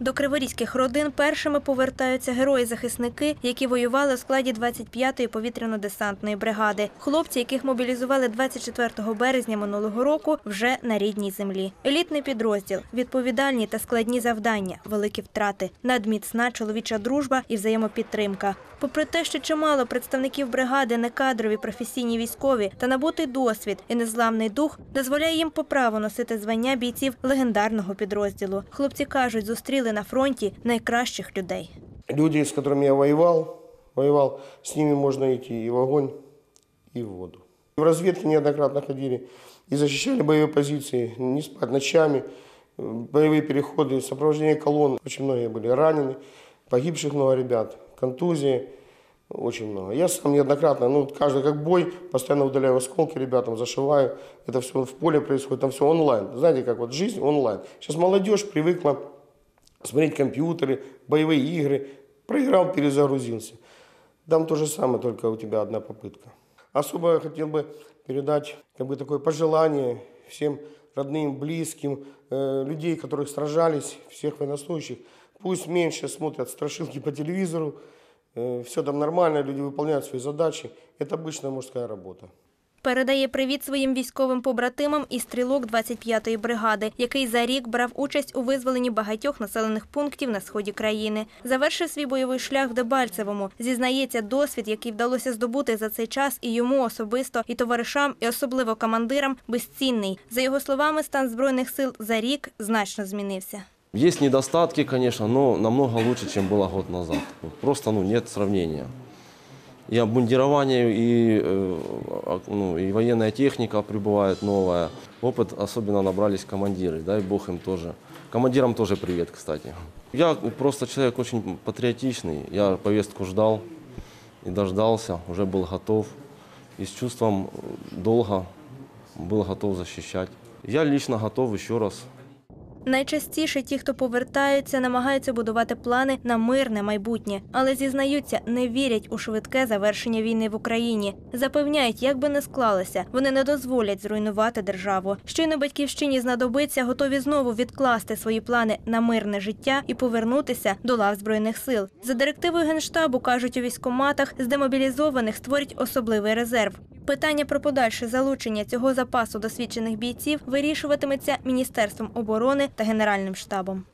До криворізьких родин першими повертаються герої-захисники, які воювали у складі 25-ї повітряно-десантної бригади. Хлопці, яких мобілізували 24 березня минулого року, вже на рідній землі. Елітний підрозділ, відповідальні та складні завдання, великі втрати, надміцна чоловіча дружба і взаємопідтримка. Попри те, що чимало представників бригади не кадрові, професійні військові та набутий досвід і незламний дух дозволяє їм по праву носити звання бійців легендарного підрозділу. Хлопці кажуть, зустріли на фронті найкращих людей. Люди, с которыми я воевал, воевал, с ними можно идти и в огонь, и в воду. В разведке неоднократно ходили и защищали боевые позиции, не спать ночами, боевые переходы, сопровождение колонн. Очень многие были ранены, погибших много ребят, контузии, очень много. Я сам неоднократно, ну, каждый как бой, постоянно удаляю осколки ребятам, зашиваю. Это все в поле происходит, там все онлайн. Знаете, как вот жизнь онлайн. Сейчас молодежь привыкла смотреть компьютеры, боевые игры. Проиграл, перезагрузился. Там то же самое, только у тебя одна попытка. Особо хотел бы передать как бы, такое пожелание всем родным, близким, э, людей, которые сражались, всех военнослужащих. Пусть меньше смотрят страшилки по телевизору. все там нормально, люди выполняют свои задачи. Это обычная мужская работа. Передає привіт своїм військовим побратимам і стрілок 25-ї бригади, який за рік брав участь у визволенні багатьох населених пунктів на сході країни. Завершив свій бойовий шлях в Дебальцевому. Зізнається, досвід, який вдалося здобути за цей час, і йому особисто, і товаришам, і особливо командирам, безцінний. За його словами, стан збройних сил за рік значно змінився. Есть недостатки, конечно, но намного лучше, чем было год назад. Просто ну, нет сравнения И обмундирование, и, э, а- ну, и военная техника прибывает новая. Опыт особенно набрались командиры, дай бог им тоже. Командирам тоже привет, кстати. Я просто человек очень патриотичный. Я повестку ждал и дождался, уже был готов. И с чувством э, долга был готов защищать. Я лично готов еще раз Найчастіше ті, хто повертаються, намагаються будувати плани на мирне майбутнє, але зізнаються, не вірять у швидке завершення війни в Україні. Запевняють, як би не склалося, вони не дозволять зруйнувати державу. Щойно батьківщині знадобиться, готові знову відкласти свої плани на мирне життя і повернутися до лав збройних сил. За директивою генштабу кажуть у військоматах, з демобілізованих створять особливий резерв. Питання про подальше залучення цього запасу досвідчених бійців вирішуватиметься Міністерством оборони та Генеральним штабом.